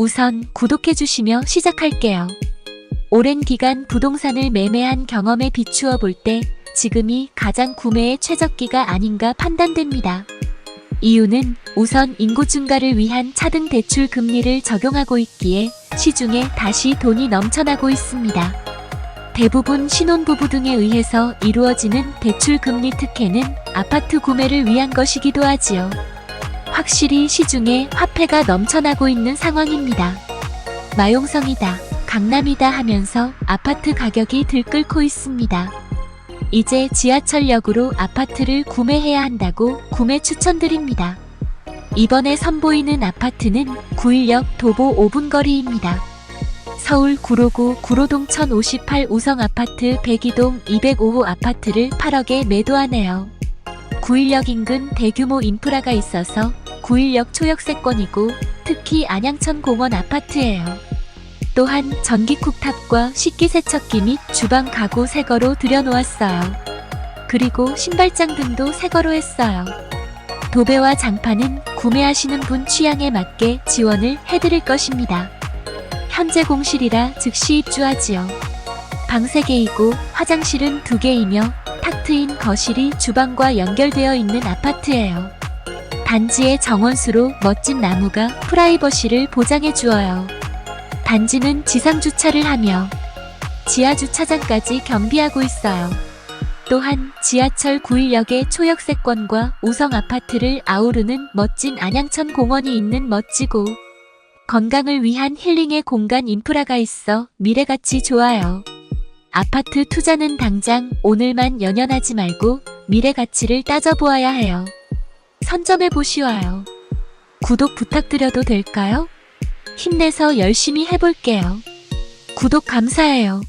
우선 구독해주시며 시작할게요. 오랜 기간 부동산을 매매한 경험에 비추어 볼 때 지금이 가장 구매의 최적기가 아닌가 판단됩니다. 이유는 우선 인구 증가를 위한 차등 대출 금리를 적용하고 있기에 시중에 다시 돈이 넘쳐나고 있습니다. 대부분 신혼부부 등에 의해서 이루어지는 대출 금리 특혜는 아파트 구매를 위한 것이기도 하지요. 확실히 시중에 화폐가 넘쳐나고 있는 상황입니다. 마용성이다, 강남이다 하면서 아파트 가격이 들끓고 있습니다. 이제 지하철역으로 아파트를 구매해야 한다고 구매 추천드립니다. 이번에 선보이는 아파트는 구일역 도보 5분 거리입니다. 서울 구로구 구로동 1058 우성 아파트 102동 205호 아파트를 8억에 매도하네요. 구일역 인근 대규모 인프라가 있어서 구일역 초역세권이고 특히 안양천 공원 아파트예요. 또한 전기 쿡탑과 식기세척기 및 주방 가구 새거로 들여놓았어요. 그리고 신발장 등도 새거로 했어요. 도배와 장판은 구매하시는 분 취향에 맞게 지원을 해드릴 것입니다. 현재 공실이라 즉시 입주하지요. 방 3개이고 화장실은 2개이며 탁 트인 거실이 주방과 연결되어 있는 아파트예요. 단지의 정원수로 멋진 나무가 프라이버시를 보장해 주어요. 단지는 지상 주차를 하며 지하 주차장까지 겸비하고 있어요. 또한 지하철 9일역의 초역세권과 우성 아파트를 아우르는 멋진 안양천 공원이 있는 멋지고 건강을 위한 힐링의 공간 인프라가 있어 미래같이 좋아요. 아파트 투자는 당장 오늘만 연연하지 말고 미래 가치를 따져보아야 해요. 선점해 보시와요. 구독 부탁드려도 될까요? 힘내서 열심히 해볼게요. 구독 감사해요.